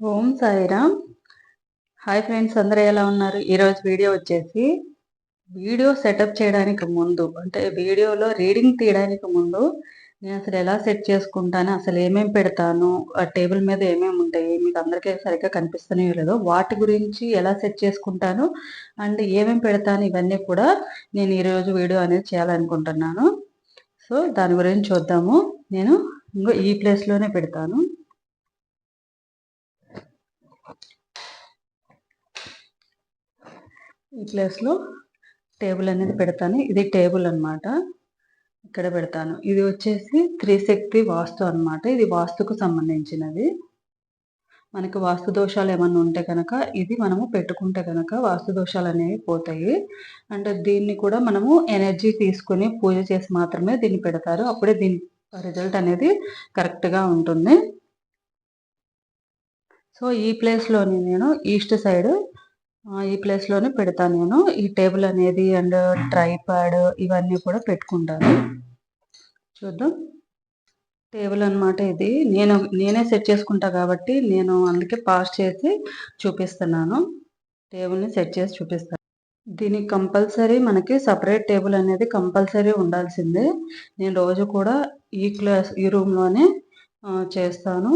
ఓం Sairam. Hi friends అందరూ ఎలా ఉన్నారు? ఈరోజు వీడియో వచ్చేసి వీడియో సెటప్ చేయడానికి ముందు అంటే వీడియోలో రీడింగ్ తీయడానికి ముందు నేను అసలు ఎలా సెట్ చేసుకుంటాను అసలు ఏమేమి పెడతాను ఆ టేబుల్ మీద ఏమేమి ఉంటాయి మీకు అందరికీ సరిగ్గా కనిపిస్తూనే లేదో వాటి గురించి ఎలా సెట్ చేసుకుంటాను అండ్ ఏమేమి పెడతాను ఇవన్నీ కూడా నేను ఈరోజు వీడియో అనేది చేయాలనుకుంటున్నాను. సో దాని గురించి చూద్దాము. నేను ఇంకో ఈ ప్లేస్లోనే పెడతాను. ఈ ప్లేస్లో టేబుల్ అనేది పెడతాను. ఇది టేబుల్ అనమాట ఇక్కడ పెడతాను. ఇది వచ్చేసి త్రిశక్తి వాస్తు అనమాట ఇది వాస్తుకు సంబంధించినది. మనకి వాస్తు దోషాలు ఏమన్నా ఉంటే కనుక ఇది మనము పెట్టుకుంటే కనుక వాస్తు దోషాలు అనేవి పోతాయి. అంటే దీన్ని కూడా మనము ఎనర్జీ తీసుకుని పూజ చేసి మాత్రమే దీన్ని పెడతారు. అప్పుడే దీని రిజల్ట్ అనేది కరెక్ట్గా ఉంటుంది. సో ఈ ప్లేస్లోని నేను ఈస్ట్ సైడ్ ఈ ప్లేస్లోనే పెడతాను నేను. ఈ టేబుల్ అనేది అండ్ ట్రైప్యాడ్ ఇవన్నీ కూడా పెట్టుకుంటాను. చూద్దాం. టేబుల్ అనమాట ఇది. నేను నేనే సెట్ చేసుకుంటా కాబట్టి నేను అందుకే పాస్ చేసి చూపిస్తున్నాను. టేబుల్ని సెట్ చేసి చూపిస్తాను దీనికి కంపల్సరీ మనకి సపరేట్ టేబుల్ అనేది కంపల్సరీ ఉండాల్సిందే. నేను రోజు కూడా ఈ క్లాస్ ఈ రూమ్లోనే చేస్తాను.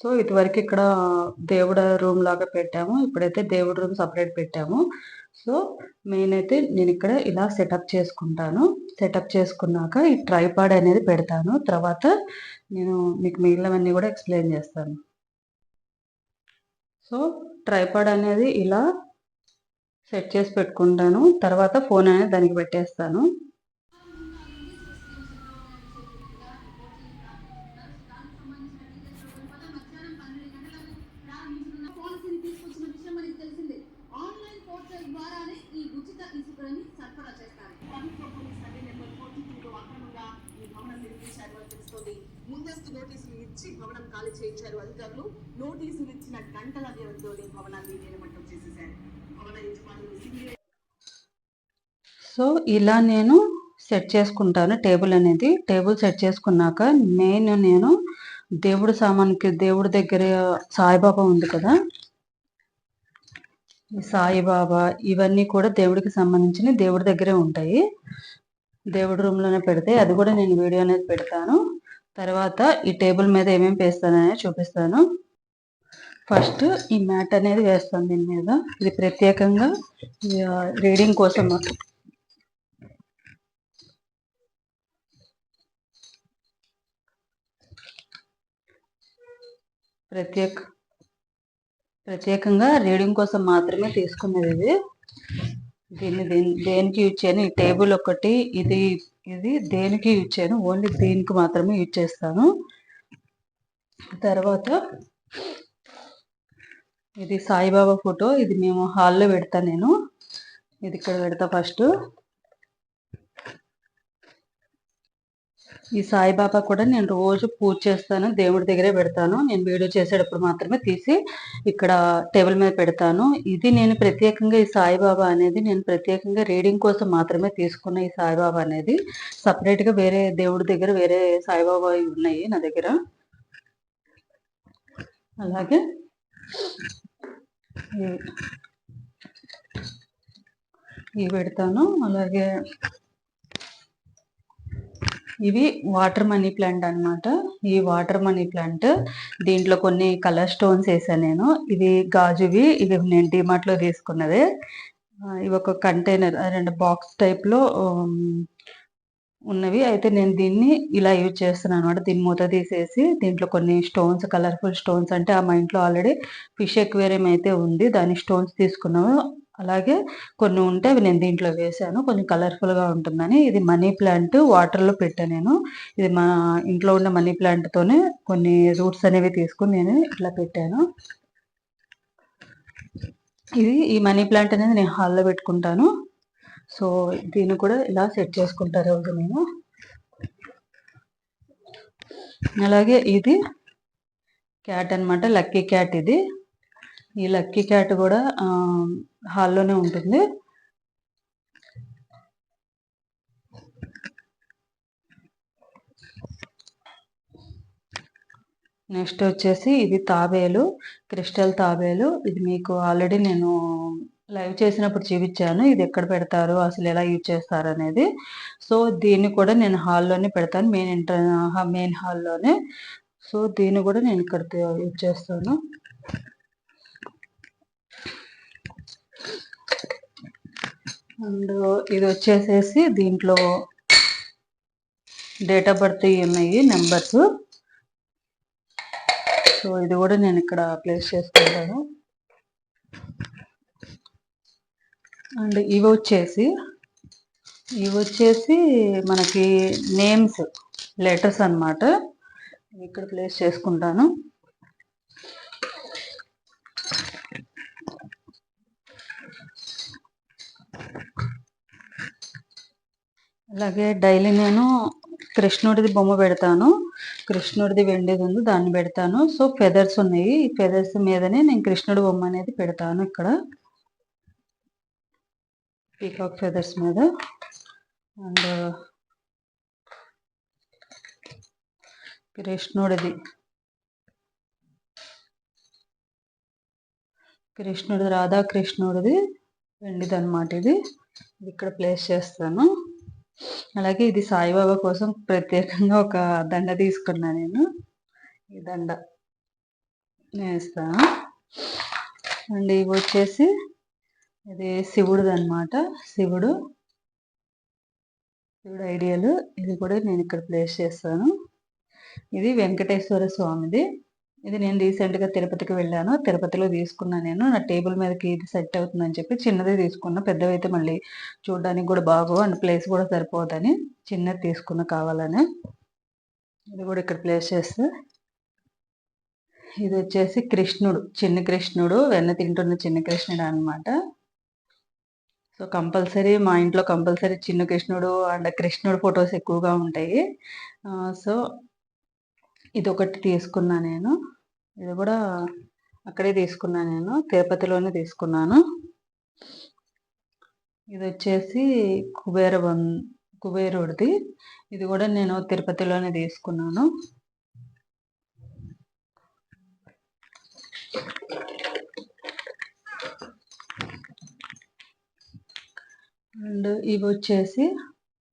సో ఇటువరకు ఇక్కడ దేవుడ రూమ్ లాగా పెట్టాము. ఇప్పుడైతే దేవుడి రూమ్ సపరేట్ పెట్టాము. సో మెయిన్ అయితే నేను ఇక్కడ ఇలా సెటప్ చేసుకుంటాను. సెటప్ చేసుకున్నాక ఈ ట్రైపాడ్ అనేది పెడతాను. తర్వాత నేను మీకు మిగిలినవన్నీ కూడా ఎక్స్ప్లెయిన్ చేస్తాను. సో ట్రైపాడ్ అనేది ఇలా సెట్ చేసి పెట్టుకుంటాను. తర్వాత ఫోన్ అనేది దానికి పెట్టేస్తాను ముందస్తు నోటీసులు ఇచ్చి భవనం ఖాళీ చేయించారు అధికారులు. నోటీసులు ఇచ్చిన గంటల వ్యవధిలోనే భవనాన్ని నేలమట్టం చేసేశారు. భవన యజమానులు సో ఇలా నేను సెట్ చేసుకుంటాను టేబుల్ అనేది. టేబుల్ సెట్ చేసుకున్నాక మెయిన్ నేను దేవుడు సామాన్కి దేవుడి దగ్గర సాయిబాబా ఉంది కదా. సాయిబాబా ఇవన్నీ కూడా దేవుడికి సంబంధించిన దేవుడి దగ్గరే ఉంటాయి. దేవుడి రూమ్లోనే పెడితే అది కూడా నేను వీడియో అనేది పెడతాను. తర్వాత ఈ టేబుల్ మీద ఏమేమి వేస్తానని చూపిస్తాను. ఫస్ట్ ఈ మ్యాట్ అనేది వేస్తాను దీని మీద. ఇది ప్రత్యేకంగా రీడింగ్ కోసం ప్రత్యేక ప్రత్యేకంగా రీడింగ్ కోసం మాత్రమే తీసుకున్నది ఇది. దీన్ని దేనికి యూజ్ చేయను? ఈ టేబుల్ ఒకటి ఇది ఇది దేనికి యూజ్ చేయను ఓన్లీ దీనికి మాత్రమే యూజ్ చేస్తాను. తర్వాత ఇది సాయిబాబా ఫోటో ఇది మేము హాల్లో పెడతా నేను. ఇది ఇక్కడ పెడతా ఫస్ట్ ఈ సాయిబాబా కూడా నేను రోజు పూజ చేస్తాను దేవుడి దగ్గరే పెడతాను. నేను వీడియో చేసేటప్పుడు మాత్రమే తీసి ఇక్కడ టేబుల్ మీద పెడతాను. ఇది నేను ప్రత్యేకంగా ఈ సాయిబాబా అనేది నేను ప్రత్యేకంగా రీడింగ్ కోసం మాత్రమే తీసుకున్న ఈ సాయిబాబా అనేది. సపరేట్గా వేరే దేవుడి దగ్గర వేరే సాయిబాబా ఉన్నాయి నా దగ్గర. అలాగే ఇవి పెడతాను. అలాగే ఇవి వాటర్ మనీ ప్లాంట్ అనమాట ఈ వాటర్ మనీ ప్లాంట్ దీంట్లో కొన్ని కలర్ స్టోన్స్ వేసాను నేను. ఇవి గాజువి ఇవి నేను డిమార్ట్లో తీసుకున్నది. ఇవి ఒక కంటైనర్ రెండు బాక్స్ టైప్లో ఉన్నవి. అయితే నేను దీన్ని ఇలా యూజ్ చేస్తున్నాను అనమాట దీన్ని మూత తీసేసి దీంట్లో కొన్ని స్టోన్స్ కలర్ఫుల్ స్టోన్స్ అంటే ఆ మా ఇంట్లో ఆల్రెడీ ఫిష్ ఎక్వేరియం అయితే ఉంది. దాని స్టోన్స్ తీసుకున్నాము అలాగే కొన్ని ఉంటే అవి నేను దీంట్లో వేసాను. కొంచెం కలర్ఫుల్గా ఉంటుందని. ఇది మనీ ప్లాంట్ వాటర్లో పెట్టాను నేను. ఇది మా ఇంట్లో ఉన్న మనీ ప్లాంట్తోనే కొన్ని రూట్స్ అనేవి తీసుకుని నేను ఇట్లా పెట్టాను. ఇది ఈ మనీ ప్లాంట్ అనేది నేను హాల్లో పెట్టుకుంటాను. సో దీన్ని కూడా ఇలా సెట్ చేసుకుంటారు రోజు నేను. అలాగే ఇది క్యాట్ అనమాట లక్కీ క్యాట్ ఇది. ఈ లక్కీ క్యాట్ కూడా హాల్లోనే ఉంటుంది. నెక్స్ట్ వచ్చేసి ఇది తాబేలు క్రిస్టల్ తాబేలు. ఇది మీకు ఆల్రెడీ నేను లైవ్ చేసినప్పుడు చూపించాను. ఇది ఎక్కడ పెడతారు అసలు ఎలా యూజ్ చేస్తారు అనేది. సో దీన్ని కూడా నేను హాల్లోనే పెడతాను మెయిన్ ఇంటర్ మెయిన్ హాల్లోనే. సో దీన్ని కూడా నేను ఇక్కడ యూజ్ చేస్తాను. అండ్ ఇది వచ్చేసేసి దీంట్లో డేట్ ఆఫ్ బర్త్ ఉన్నాయి నెంబర్స్ సో ఇది కూడా నేను ఇక్కడ ప్లేస్ చేసుకుంటాను. అండ్ ఇవి వచ్చేసి ఇవి వచ్చేసి మనకి నేమ్స్ లెటర్స్ అన్నమాట. ఇక్కడ ప్లేస్ చేసుకుంటాను. అలాగే డైలీ నేను కృష్ణుడిది బొమ్మ పెడతాను. కృష్ణుడిది వెండిది ఉంది దాన్ని పెడతాను. సో ఫెదర్స్ ఉన్నాయి. ఈ ఫెదర్స్ మీదనే నేను కృష్ణుడి బొమ్మ అనేది పెడతాను ఇక్కడ. పీకాక్ ఫెదర్స్ మీద. అండ్ కృష్ణుడిది. కృష్ణుడిది రాధాకృష్ణుడిది వెండిది అనమాట ఇది. ఇది ఇక్కడ ప్లేస్ చేస్తాను. అలాగే ఇది సాయిబాబా కోసం ప్రత్యేకంగా ఒక దండ తీసుకున్నా నేను. ఈ దండ వేస్తా అండ్ ఇవి వచ్చేసి ఇది శివుడిది అనమాట శివుడు శివుడు ఐడియాలు ఇది కూడా నేను ఇక్కడ ప్లేస్ చేస్తాను. ఇది వెంకటేశ్వర స్వామిది. ఇది నేను రీసెంట్గా తిరుపతికి వెళ్ళాను. తిరుపతిలో తీసుకున్నాను నేను. నా టేబుల్ మీదకి ఇది సెట్ అవుతుందని చెప్పి చిన్నది తీసుకున్నా. పెద్దవైతే మళ్ళీ చూడడానికి కూడా బాగు అండ్ ప్లేస్ కూడా సరిపోదని చిన్నది తీసుకున్న కావాలని. ఇది కూడా ఇక్కడ ప్లేస్ చేస్తే. ఇది వచ్చేసి కృష్ణుడు చిన్న కృష్ణుడు వెన్న తింటున్న చిన్న కృష్ణుడు అనమాట సో కంపల్సరీ మా ఇంట్లో కంపల్సరీ చిన్న కృష్ణుడు అండ్ కృష్ణుడు ఫొటోస్ ఎక్కువగా ఉంటాయి. సో ఇది ఒకటి తీసుకున్నా నేను. ఇది కూడా అక్కడే తీసుకున్నాను నేను తిరుపతిలోనే తీసుకున్నాను. ఇది వచ్చేసి కుబేర బొమ్ కుబేరుడిది ఇది కూడా నేను తిరుపతిలోనే తీసుకున్నాను. అండ్ ఇవి వచ్చేసి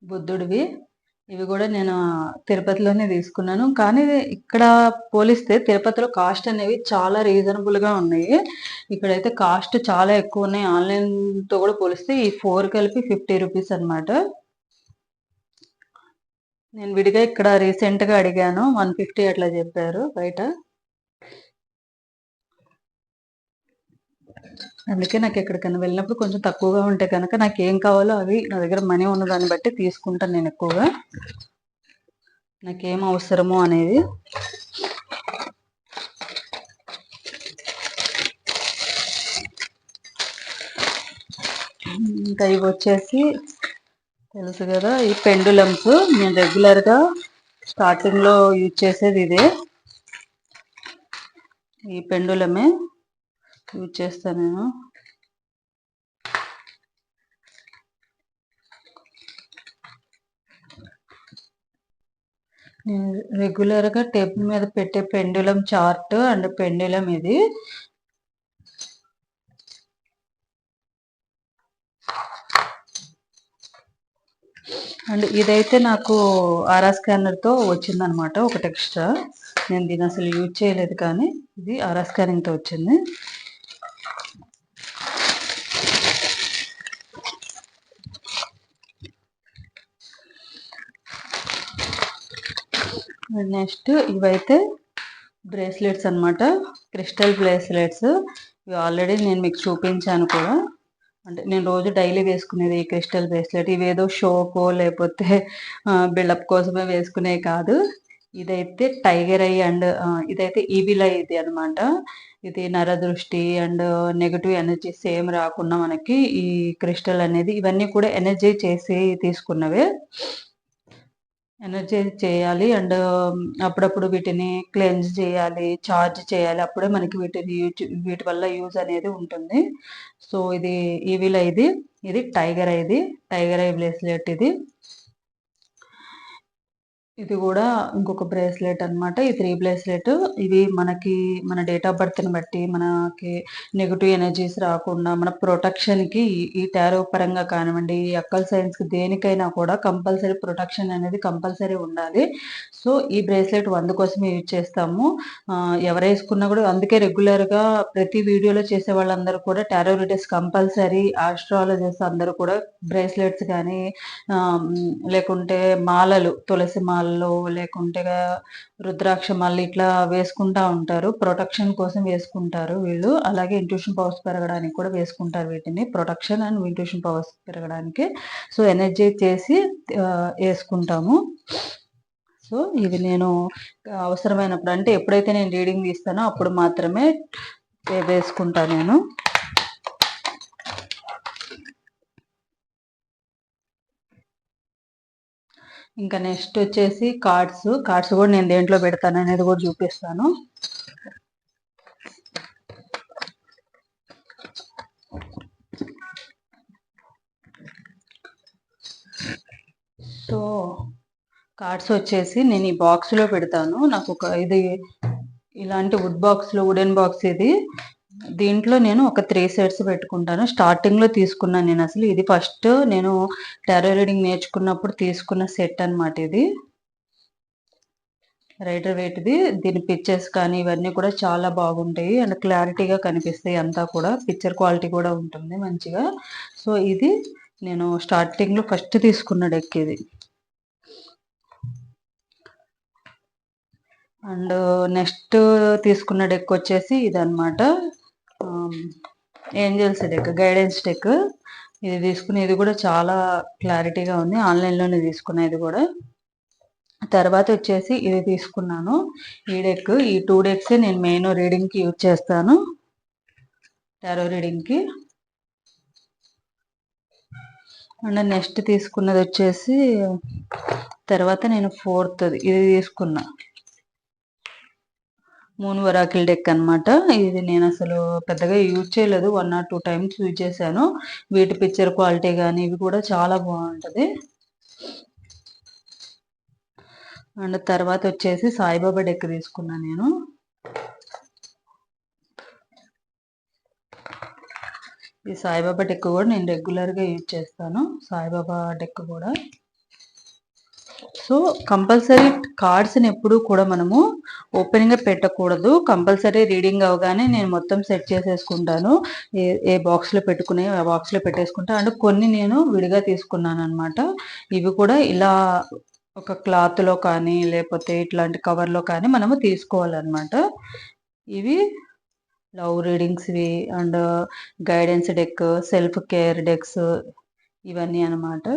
బుద్ధుడివి. ఇవి కూడా నేను తిరుపతిలోనే తీసుకున్నాను. కానీ ఇక్కడ పోలిస్తే తిరుపతిలో కాస్ట్ అనేవి చాలా రీజనబుల్గా ఉన్నాయి. ఇక్కడైతే కాస్ట్ చాలా ఎక్కువ ఉన్నాయి. ఆన్లైన్తో కూడా పోలిస్తే ఈ ఫోర్ కలిపి ఫిఫ్టీ రూపీస్ అనమాట నేను విడిగా ఇక్కడ రీసెంట్గా అడిగాను. వన్ ఫిఫ్టీ అట్లా చెప్పారు బయట. అందుకే నాకు ఎక్కడికైనా వెళ్ళినప్పుడు కొంచెం తక్కువగా ఉంటే కనుక నాకు ఏం కావాలో అవి నా దగ్గర మనీ ఉన్న దాన్ని బట్టి తీసుకుంటాను నేను ఎక్కువగా. నాకేం అవసరమో అనేది. ఇంకా ఇవి వచ్చేసి తెలుసు కదా ఈ పెండులమ్స్ నేను రెగ్యులర్గా స్టార్టింగ్లో యూజ్ చేసేది ఇదే. ఈ పెండులమే. యూజ్ చేస్తాను నేను. నేను రెగ్యులర్గా టేబుల్ మీద పెట్టే పెండులం చార్ట్ అండ్ పెండులం ఇది. అండ్ ఇదైతే నాకు ఆరా స్కానర్తో వచ్చిందనమాట ఒకటి ఎక్స్ట్రా నేను దీన్ని అసలు యూజ్ చేయలేదు కానీ ఇది ఆరా స్కానింగ్తో వచ్చింది. నెక్స్ట్ ఇవైతే బ్రేస్లెట్స్ అన్నమాట. Crystal bracelets. ఇవి ఆల్రెడీ నేను మీకు చూపించాను కూడా. అంటే నేను రోజు డైలీ వేసుకునేది ఈ క్రిస్టల్ బ్రేస్లెట్. ఇవి ఏదో షోకో లేకపోతే బిల్డప్ కోసమే వేసుకునే కాదు. ఇదైతే టైగర్ ఐ అండ్ ఇదైతే ఈవిల్ ఐ ఇది అనమాట ఇది నరదృష్టి అండ్ నెగటివ్ ఎనర్జీ సేమ్ రాకుండా మనకి ఈ క్రిస్టల్ అనేది. ఇవన్నీ కూడా ఎనర్జీ చేసి తీసుకున్నవే. ఎనర్జీ చేయాలి అండ్ అప్పుడప్పుడు వీటిని క్లెన్స్ చేయాలి చార్జ్ చేయాలి. అప్పుడే మనకి వీటిని యూజ్ వీటి వల్ల యూజ్ అనేది ఉంటుంది. సో ఇది ఈవిల్ ఇది ఇది టైగర్ ఇది టైగర్ ఐ బ్రేస్లెట్ ఇది. ఇది కూడా ఇంకొక బ్రేస్లెట్ అన్నమాట. ఈ త్రీ బ్రేస్లెట్ ఇవి మనకి మన డేట్ ఆఫ్ బర్త్ని బట్టి మనకి నెగిటివ్ ఎనర్జీస్ రాకుండా మన ప్రొటెక్షన్కి ఈ టారో పరంగా కానివ్వండి ఈ అక్కల్ సైన్స్కి దేనికైనా కూడా కంపల్సరీ ప్రొటెక్షన్ అనేది కంపల్సరీ ఉండాలి. సో ఈ బ్రేస్లెట్ వంద కోసమే యూజ్ చేస్తాము. ఆ, ఎవరు వేసుకున్నా కూడా అందుకే రెగ్యులర్గా ప్రతి వీడియోలో చేసే వాళ్ళందరూ కూడా టారో రీడర్స్ కంపల్సరీ ఆస్ట్రాలజర్స్ అందరూ కూడా బ్రేస్లెట్స్ కానీ లేకుంటే మాలలు తులసి మాల మాలలో లేకుంటే రుద్రాక్ష మాలలు ఇట్లా వేసుకుంటా ఉంటారు. ప్రొటెక్షన్ కోసం వేసుకుంటారు వీళ్ళు. అలాగే ఇంట్యూషన్ పవర్స్ పెరగడానికి కూడా వేసుకుంటారు వీటిని. ప్రొటెక్షన్ అండ్ ఇంట్యూషన్ పవర్స్ పెరగడానికి. సో ఎనర్జీ చేసి వేసుకుంటాము. సో ఇవి నేను అవసరమైనప్పుడు అంటే ఎప్పుడైతే నేను రీడింగ్ తీస్తానో అప్పుడు మాత్రమే వేసుకుంటా నేను. ఇంకా నెక్స్ట్ వచ్చేసి కార్డ్స్. కార్డ్స్ కూడా నేను దేంట్లో పెడతాను అనేది కూడా చూపిస్తాను. సో కార్డ్స్ వచ్చేసి నేను ఈ బాక్స్లో పెడతాను. నాకు ఒక ఇది ఇలాంటి వుడ్ బాక్స్లో వుడెన్ బాక్స్ ఇది. దీంట్లో నేను ఒక త్రీ సెట్స్ పెట్టుకుంటాను. స్టార్టింగ్లో తీసుకున్నాను నేను అసలు. ఇది ఫస్ట్ నేను టారో రీడింగ్ నేర్చుకున్నప్పుడు తీసుకున్న సెట్ అనమాట ఇది. రైటర్ వెయిట్ది దీని పిక్చర్స్ కానీ ఇవన్నీ కూడా చాలా బాగుంటాయి. అండ్ క్లారిటీగా కనిపిస్తాయి అంతా కూడా. పిక్చర్ క్వాలిటీ కూడా ఉంటుంది మంచిగా. సో ఇది నేను స్టార్టింగ్లో ఫస్ట్ తీసుకున్న డెక్ ఇది. అండ్ నెక్స్ట్ తీసుకున్న డెక్ వచ్చేసి ఇదన్నమాట. ఏంజల్స్ డెక్ గైడెన్స్ డెక్ ఇది తీసుకుని ఇది కూడా చాలా క్లారిటీగా ఉంది. ఆన్లైన్లోనే తీసుకున్నా ఇది కూడా. తర్వాత వచ్చేసి ఇది తీసుకున్నాను. ఈ డెక్ ఈ టూ డెక్సే నేను మెయిన్ రీడింగ్కి యూజ్ చేస్తాను. టారో రీడింగ్కి. అండ్ నెక్స్ట్ తీసుకున్నది వచ్చేసి తర్వాత నేను ఫోర్త్ ఇది తీసుకున్నా. మూన్ వరాకిల్ డెక్ అనమాట ఇది నేను అసలు పెద్దగా యూజ్ చేయలేదు. One or two times use చేశాను. వీటి పిక్చర్ క్వాలిటీ కానీ ఇవి కూడా చాలా బాగుంటుంది. అండ్ తర్వాత వచ్చేసి సాయిబాబా డెక్ తీసుకున్నాను నేను. ఈ సాయిబాబా డెక్ కూడా నేను రెగ్యులర్గా యూజ్ చేస్తాను. సాయిబాబా డెక్ కూడా. సో కంపల్సరీ కార్డ్స్ ఎప్పుడూ ఎప్పుడు కూడా మనము ఓపెనింగ్గా పెట్టకూడదు. కంపల్సరీ రీడింగ్ అవగానే నేను మొత్తం సెట్ చేసేసుకుంటాను. ఏ ఏ బాక్స్లో పెట్టుకునే ఆ బాక్స్లో పెట్టేసుకుంటాను పెట్టేసుకుంటా. అండ్ కొన్ని నేను విడిగా తీసుకున్నాను అనమాట ఇవి కూడా ఇలా ఒక క్లాత్లో కానీ లేకపోతే ఇట్లాంటి కవర్లో కానీ మనము తీసుకోవాలన్నమాట. ఇవి love రీడింగ్స్వి and guidance deck self care decks ఇవన్నీ అన్నమాట.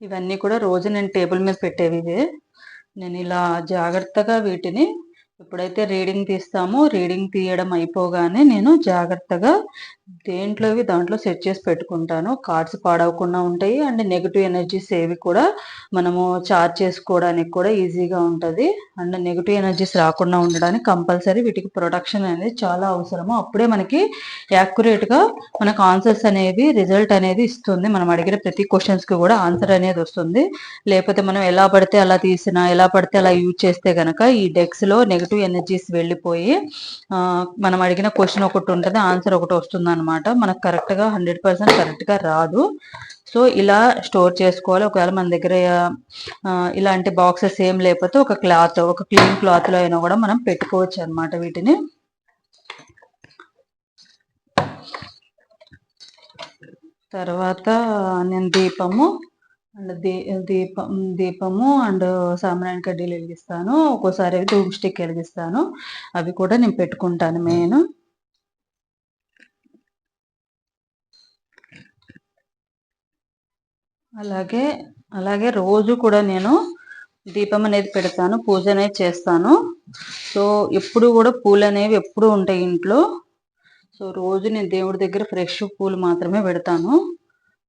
ఇవన్నీ కూడా రోజు నేను టేబుల్ మీద పెట్టేవి ఇవి. నేను ఇలా జాగ్రత్తగా వీటిని ఇప్పుడైతే రీడింగ్ తీస్తామో. రీడింగ్ తీయడం అయిపోగానే నేను జాగ్రత్తగా దేంట్లోవి దాంట్లో సెట్ చేసి పెట్టుకుంటాను. కార్డ్స్ పాడవకుండా ఉంటాయి. అండ్ నెగిటివ్ ఎనర్జీస్ ఏవి కూడా మనము చార్జ్ చేసుకోవడానికి కూడా ఈజీగా ఉంటుంది. అండ్ నెగిటివ్ ఎనర్జీస్ రాకుండా ఉండడానికి కంపల్సరీ వీటికి ప్రొటెక్షన్ అనేది చాలా అవసరము. అప్పుడే మనకి యాక్యురేట్గా మనకు ఆన్సర్స్ అనేవి రిజల్ట్ అనేది ఇస్తుంది. మనం అడిగిన ప్రతి క్వశ్చన్స్కి కూడా ఆన్సర్ అనేది వస్తుంది. లేకపోతే మనం ఎలా పడితే అలా తీసినా ఎలా పడితే అలా యూజ్ చేస్తే కనుక ఈ డెక్స్లో నెగిటివ్ ఎనర్జీస్ వెళ్ళిపోయి మనం అడిగిన క్వశ్చన్ ఒకటి ఉంటుంది ఆన్సర్ ఒకటి వస్తుంది అనమాట మనకు కరెక్ట్గా హండ్రెడ్ పర్సెంట్ కరెక్ట్గా రాదు. సో ఇలా స్టోర్ చేసుకోవాలి. ఒకవేళ మన దగ్గర ఇలాంటి బాక్సెస్ ఏం లేకపోతే ఒక క్లాత్ ఒక క్లీన్ క్లాత్లో అయినా కూడా మనం పెట్టుకోవచ్చు అనమాట వీటిని. తర్వాత నేను దీపము అండ్ దీ దీపం దీపము అండ్ సాంబ్రాణి కడ్డీలు వెలిగిస్తాను. ఒక్కోసారి అవి ధూప్ స్టిక్ వెలిగిస్తాను. అవి కూడా నేను పెట్టుకుంటాను మెయిన్. అలాగే అలాగే రోజు కూడా నేను దీపం అనేది పెడతాను పూజ అనేది చేస్తాను. సో ఎప్పుడు కూడా పూలు అనేవి ఎప్పుడు ఉంటాయి ఇంట్లో. సో రోజు నేను దేవుడి దగ్గర ఫ్రెష్ పూలు మాత్రమే పెడతాను.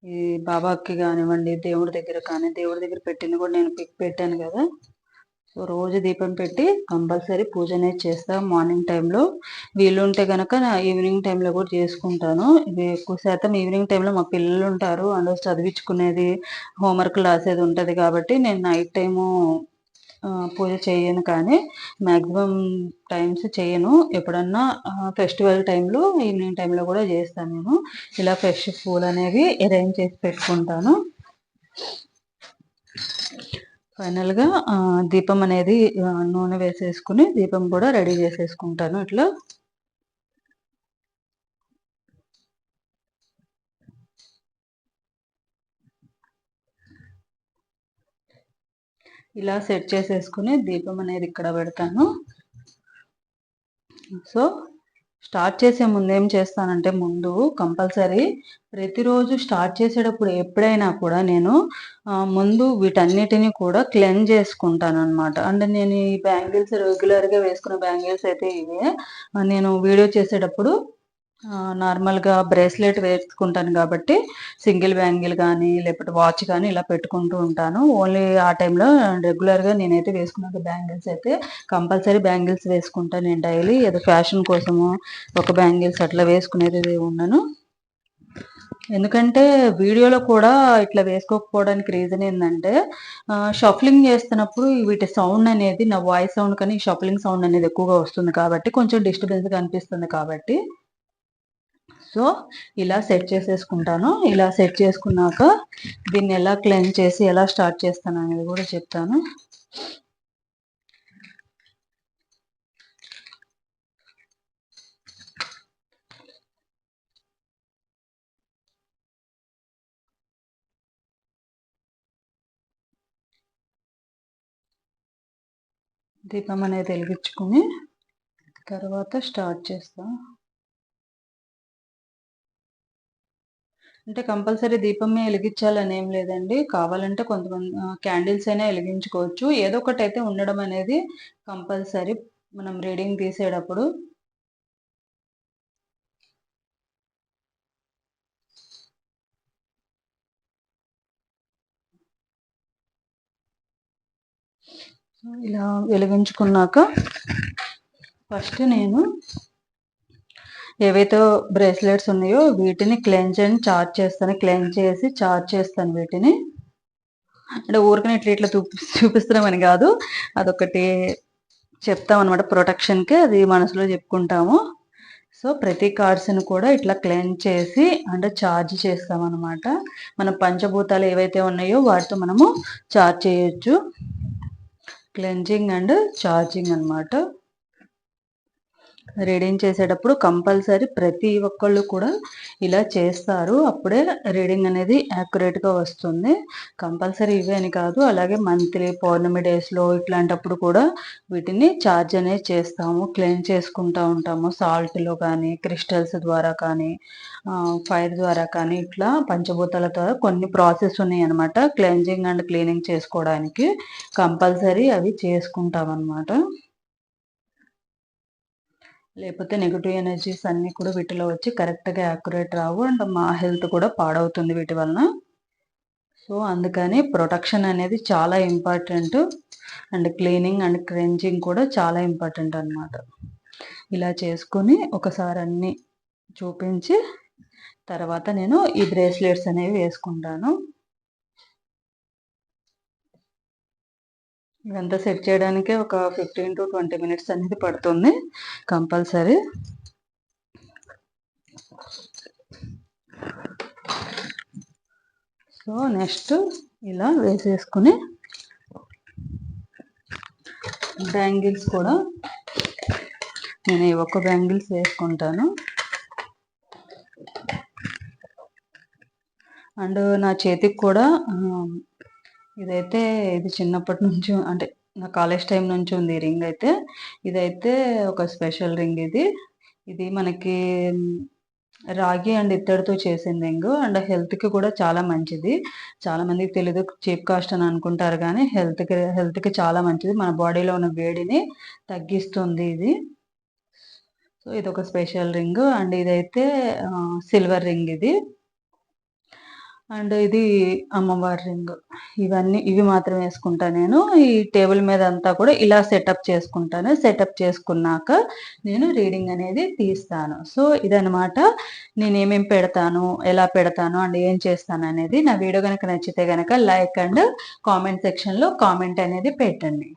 ఈ బాబాకి కానివ్వండి దేవుడి దగ్గర కానీ దేవుడి దగ్గర పెట్టిన కూడా నేను పిక్ పెట్టాను కదా. సో రోజు దీపం పెట్టి కంపల్సరీ పూజ అనేది చేస్తాను మార్నింగ్ టైంలో వీలుంటే కనుక నా ఈవినింగ్ టైంలో కూడా చేసుకుంటాను. ఇవి ఎక్కువ శాతం ఈవినింగ్ టైంలో మా పిల్లలు ఉంటారు. అందులో చదివించుకునేది హోంవర్క్ రాసేది ఉంటుంది కాబట్టి నేను నైట్ టైము పూజ చేయను కానీ మ్యాక్సిమం టైమ్స్ చేయను. ఎప్పుడన్నా ఫెస్టివల్ టైంలో ఈవినింగ్ టైంలో కూడా చేస్తాను నేను. ఇలా ఫ్రెష్ పూలు అనేవి అరేంజ్ చేసి పెట్టుకుంటాను. ఫైనల్గా దీపం అనేది నూనె వేసేసుకుని దీపం కూడా రెడీ చేసేసుకుంటాను. ఇట్లా ఇలా సెట్ చేసేసుకుని దీపం అనేది ఇక్కడ పెడతాను. సో స్టార్ట్ చేసే ముందు ఏం చేస్తానంటే ముందు కంపల్సరీ ప్రతిరోజు స్టార్ట్ చేసేటప్పుడు ఎప్పుడైనా కూడా నేను ముందు వీటన్నిటిని కూడా క్లెన్ చేసుకుంటాను అనమాట అంటే నేను ఈ బ్యాంగిల్స్ రెగ్యులర్గా వేసుకున్న బ్యాంగిల్స్ అయితే ఇవే. నేను వీడియో చేసేటప్పుడు నార్మల్గా బ్రేస్లెట్ వేసుకుంటాను కాబట్టి సింగిల్ బ్యాంగిల్ కానీ లేకపోతే వాచ్ కానీ ఇలా పెట్టుకుంటూ ఉంటాను. ఓన్లీ ఆ టైంలో రెగ్యులర్గా నేనైతే వేసుకున్న బ్యాంగిల్స్ అయితే కంపల్సరీ బ్యాంగిల్స్ వేసుకుంటాను నేను డైలీ. ఏదో ఫ్యాషన్ కోసము ఒక బ్యాంగిల్స్ అట్లా వేసుకునేది ఉన్నాను ఎందుకంటే వీడియోలో కూడా ఇట్లా వేసుకోకపోవడానికి రీజన్ ఏంటంటే షఫ్లింగ్ చేస్తున్నప్పుడు వీటి సౌండ్ అనేది నా వాయిస్ సౌండ్ కానీ షఫ్లింగ్ సౌండ్ అనేది ఎక్కువగా వస్తుంది కాబట్టి కొంచెం డిస్టర్బెన్స్గా అనిపిస్తుంది కాబట్టి సో ఇలా సెట్ చేసేసుకుంటాను. ఇలా సెట్ చేసుకున్నాక దీన్ని ఎలా క్లెన్ చేసి ఎలా స్టార్ట్ చేస్తాను అనేది కూడా చెప్తాను. దీపం అనేది వెలిగించుకుని తర్వాత స్టార్ట్ చేస్తాను అంటే కంపల్సరీ దీపమే వెలిగించాలని ఏం లేదండి. కావాలంటే కొంతమంది క్యాండిల్స్ అయినా వెలిగించుకోవచ్చు. ఏదో ఒకటి అయితే ఉండడం అనేది కంపల్సరీ మనం రీడింగ్ తీసేటప్పుడు. ఇలా వెలిగించుకున్నాక ఫస్ట్ నేను ఏవైతే బ్రేస్లెట్స్ ఉన్నాయో వీటిని క్లెన్స్ అండ్ చార్జ్ చేస్తాను. క్లెన్స్ చేసి చార్జ్ చేస్తాను వీటిని. అంటే ఊరికనే ఇట్లా ఇట్లా చూపి చూపిస్తున్నామని కాదు. అదొకటి చెప్తాం అనమాట ప్రొటెక్షన్కి. అది మనసులో చెప్పుకుంటాము. సో ప్రతి కార్డ్స్ని కూడా ఇట్లా క్లెన్ చేసి అంటే ఛార్జ్ చేస్తాం అనమాట మన పంచభూతాలు ఏవైతే ఉన్నాయో వాటితో మనము ఛార్జ్ చేయొచ్చు. క్లెన్జింగ్ అండ్ ఛార్జింగ్ అన్నమాట. రీడింగ్ చేసేటప్పుడు కంపల్సరీ ప్రతి ఒక్కళ్ళు కూడా ఇలా చేస్తారు. అప్పుడే రీడింగ్ అనేది యాక్యురేట్గా వస్తుంది. కంపల్సరీ ఇవే అని కాదు అలాగే మంత్లీ పౌర్ణమి డేస్లో ఇట్లాంటప్పుడు కూడా వీటిని ఛార్జ్ అనేది చేస్తాము క్లీన్ చేసుకుంటూ ఉంటాము. సాల్ట్లో కానీ క్రిస్టల్స్ ద్వారా కానీ ఫైర్ ద్వారా కానీ ఇట్లా పంచభూతాల ద్వారా కొన్ని ప్రాసెస్ ఉన్నాయి అనమాట క్లెన్జింగ్ అండ్ క్లీనింగ్ చేసుకోవడానికి కంపల్సరీ అవి చేసుకుంటాం అనమాట లేకపోతే నెగిటివ్ ఎనర్జీస్ అన్నీ కూడా వీటిలో వచ్చి కరెక్ట్గా యాక్యురేట్ రావు. అండ్ మా హెల్త్ కూడా పాడవుతుంది వీటి వలన. సో అందుకని ప్రొటెక్షన్ అనేది చాలా important and cleaning and cleansing కూడా చాలా ఇంపార్టెంట్ అనమాట ఇలా చేసుకొని ఒకసారి అన్నీ చూపించి తర్వాత నేను ఈ బ్రేస్లెట్స్ అనేవి వేసుకుంటాను. ఇదంతా సెట్ చేయడానికి ఒక ఫిఫ్టీన్ టు ట్వంటీ మినిట్స్ అనేది పడుతుంది. కంపల్సరీ. సో నెక్స్ట్ ఇలా వేసేసుకుని బ్యాంగిల్స్ కూడా నేను ఈ ఒక్క బ్యాంగిల్స్ వేసుకుంటాను. అండ్ నా చేతికి కూడా ఇదైతే ఇది చిన్నప్పటి నుంచి అంటే నా కాలేజ్ టైం నుంచి ఉంది ఈ రింగ్ అయితే. ఇదైతే ఒక స్పెషల్ రింగ్ ఇది. ఇది మనకి రాగి అండ్ ఇత్తడితో చేసిన రింగ్ అండ్ హెల్త్కి కూడా చాలా మంచిది. చాలా మందికి తెలియదు చీప్ కాస్ట్ అని అనుకుంటారు కానీ హెల్త్కి హెల్త్కి చాలా మంచిది. మన బాడీలో ఉన్న వేడిని తగ్గిస్తుంది ఇది. సో ఇది ఒక స్పెషల్ రింగ్ అండ్ ఇదైతే సిల్వర్ రింగ్ ఇది. అండ్ ఇది అమ్మవారి రింగ్. ఇవన్నీ ఇవి మాత్రం వేసుకుంటా నేను. ఈ టేబుల్ మీద అంతా కూడా ఇలా సెటప్ చేసుకుంటాను. సెటప్ చేసుకున్నాక నేను రీడింగ్ అనేది తీస్తాను. సో ఇదనమాట నేను ఏమేమి పెడతాను ఎలా పెడతాను అండ్ ఏం చేస్తాను అనేది నా వీడియో కనుక నచ్చితే కనుక లైక్ అండ్ కామెంట్ సెక్షన్లో కామెంట్ అనేది పెట్టండి.